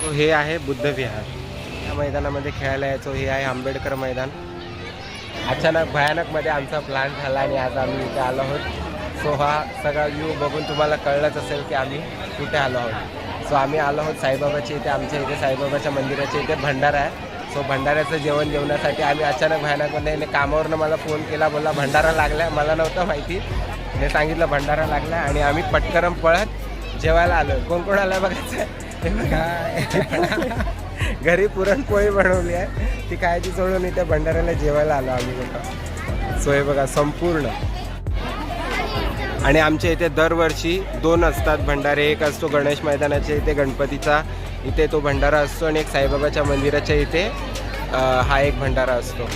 So हे आहे बुद्धविहार या मैदानामध्ये खेळायला यायचो. हे आहे आंबेडकर मैदान. अचानक भयानकमध्ये आमचा प्लॅन झाला आणि आज आम्ही इथे आलो आहोत. सो हा सगळा व्ह्यू बघून तुम्हाला कळलंच असेल की आम्ही कुठे आलो आहोत. सो आम्ही आलो आहोत साईबाबाच्या इथे. आमच्या इथे साईबाबाच्या मंदिराच्या इथे. भंडारा आहे. सो भंडाऱ्याचं जेवण जेवण्यासाठी आम्ही अचानक भयानकमध्ये कामावरनं मला फोन केला. बोलला भंडारा लागला मला नव्हतं माहिती. मी सांगितलं भंडारा लागला आणि आम्ही पटकरम पळत जेवायला आलो. कोण कोण आलं बघायचं? हे बघा घरी पुरणपोळी बनवली आहे. ती खायची सोडून इथे भंडाऱ्याला जेवायला आलो आम्ही बघा सो हे बघा संपूर्ण. आणि आमच्या इथे दरवर्षी दोन असतात भंडारे. एक असतो गणेश मैदानाच्या इथे गणपतीचा. इथे तो भंडारा असतो आणि एक साईबाबाच्या मंदिराच्या इथे हा एक भंडारा असतो.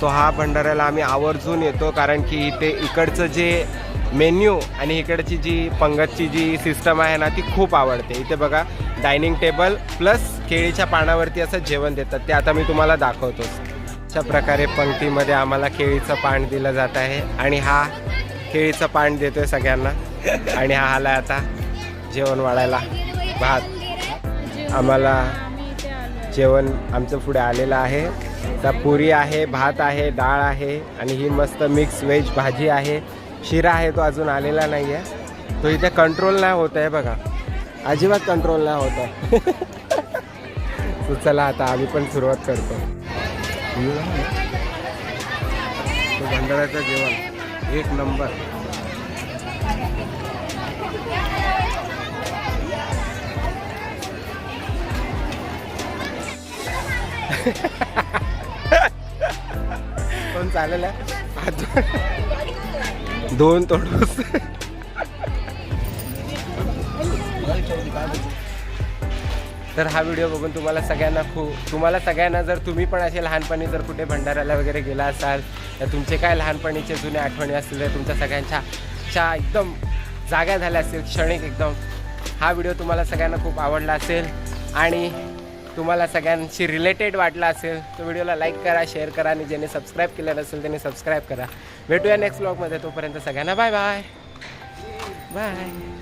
सो हा भंडाऱ्याला आम्ही आवर्जून येतो कारण की इथे इकडचं जे मेन्यू आणि इकडची जी पंगतची जी सिस्टम आहे ना ती खूप आवडते. इथे बघा डायनिंग टेबल प्लस केळीच्या पानावरती असं जेवण देतात. ते आता मी तुम्हाला दाखवतोच अशा प्रकारे पंक्तीमध्ये आम्हाला केळीचं पान दिलं जात आहे. आणि हा केळीचं पान देतोय सगळ्यांना. आणि हा आला आता जेवण वाढायला. भात. आम्हाला जेवण आमचं पुढे आलेलं आहे. तर पुरी आहे भात आहे डाळ आहे. आणि ही मस्त मिक्स व्हेज भाजी आहे. शिरा आहे तो अजून आलेला नाही आहे तो इथे कंट्रोल नाही होत आहे बघा. अजिबात कंट्रोल नाही होत. तू चला आता आम्ही पण सुरुवात करतो. तो भंडाऱ्याचं जेवण. एक नंबर. पण चालेल? आहे. दोन तोडूस. तर हा व्हिडिओ बघून तुम्हाला सगळ्यांना खूप तुम्हाला सगळ्यांना जर तुम्ही पण असे लहानपणी जर कुठे भंडाऱ्याला वगैरे गेला असाल तर तुमचे काय लहानपणीचे जुने आठवणी असतील तर तुमच्या सगळ्यांच्या च्या एकदम जाग्या झाल्या असतील क्षणिक एकदम. हा व्हिडिओ तुम्हाला सगळ्यांना खूप आवडला असेल आणि तुम्हाला सगळ्यांशी रिलेटेड वाटला असेल तर व्हिडिओला लाईक करा शेअर करा आणि ज्यांनी सबस्क्राईब केलं नसेल त्यांनी सबस्क्राईब करा. भेटूया नेक्स्ट ब्लॉगमध्ये तोपर्यंत सगळ्यांना बाय बाय बाय